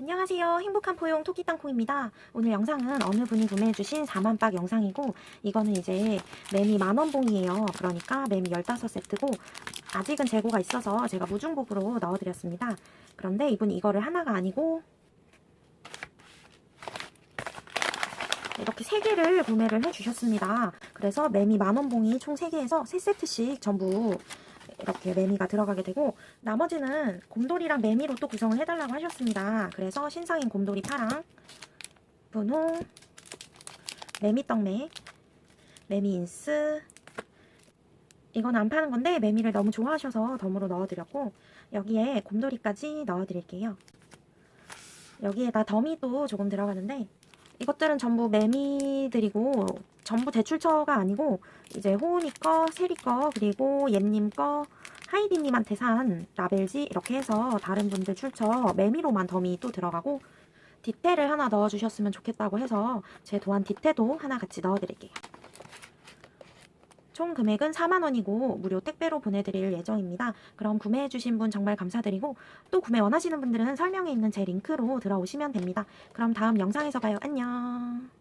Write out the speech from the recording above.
안녕하세요. 행복한 포용 토끼 땅콩입니다. 오늘 영상은 어느 분이 구매해주신 4만박 영상이고 이거는 이제 매미 만원 봉이에요. 그러니까 매미 15세트고 아직은 재고가 있어서 제가 무중복으로 넣어드렸습니다. 그런데 이분 이거를 하나가 아니고 이렇게 3개를 구매를 해주셨습니다. 그래서 매미 만원 봉이 총 3개에서 3세트씩 전부 이렇게 매미가 들어가게 되고 나머지는 곰돌이랑 매미로 또 구성을 해달라고 하셨습니다. 그래서 신상인 곰돌이 파랑, 분홍, 매미 떡매, 매미 인스 이건 안 파는 건데 매미를 너무 좋아하셔서 덤으로 넣어드렸고 여기에 곰돌이까지 넣어드릴게요. 여기에다 더미도 조금 들어가는데 이것들은 전부 매미들이고 전부 대출처가 아니고 이제 호은이 거, 세리 거, 그리고 옌님 거, 하이디님한테 산 라벨지 이렇게 해서 다른 분들 출처 매미로만 덤이 또 들어가고 디테를 하나 넣어주셨으면 좋겠다고 해서 제 도안 디테도 하나 같이 넣어드릴게요. 총 금액은 4만원이고 무료 택배로 보내드릴 예정입니다. 그럼 구매해주신 분 정말 감사드리고 또 구매 원하시는 분들은 설명에 있는 제 링크로 들어오시면 됩니다. 그럼 다음 영상에서 봐요. 안녕.